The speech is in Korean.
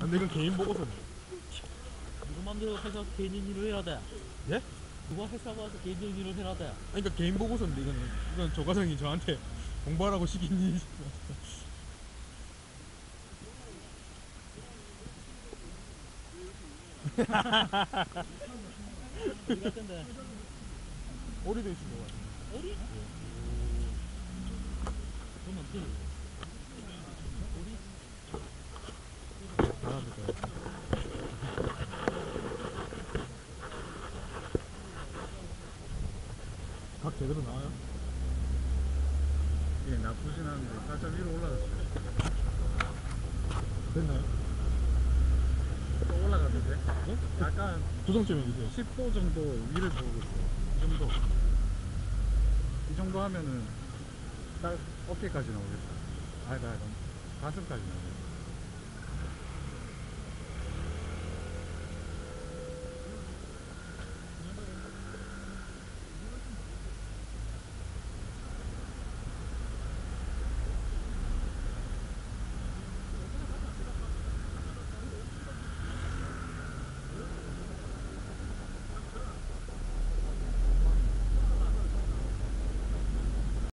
근데 이건 개인 보고서 누구 맘대로 회사 개인 일을 해야 돼. 예? 누가 회사 가서 개인 일을 해야 돼. 아니 그러니까 개인 보고서인데 이거는 이건 조 과장이 저한테 공부하라고 시킨 일이 같은데? 오리도 있을 것 같아요 어디? 그러면 어떻게? 잘합니다 각 제대로 나와요? 예, 나쁘진 않은데 살짝 위로 올라갔어요. 됐나요? 또 올라갔는데? 네? 약간 조정점에 주세요 10도 정도 위를 보고 있어요. 이 정도. 이 정도 하면은 딱 어깨까지 나오겠어요. 아니다, 아니다. 가슴까지 나오겠어요.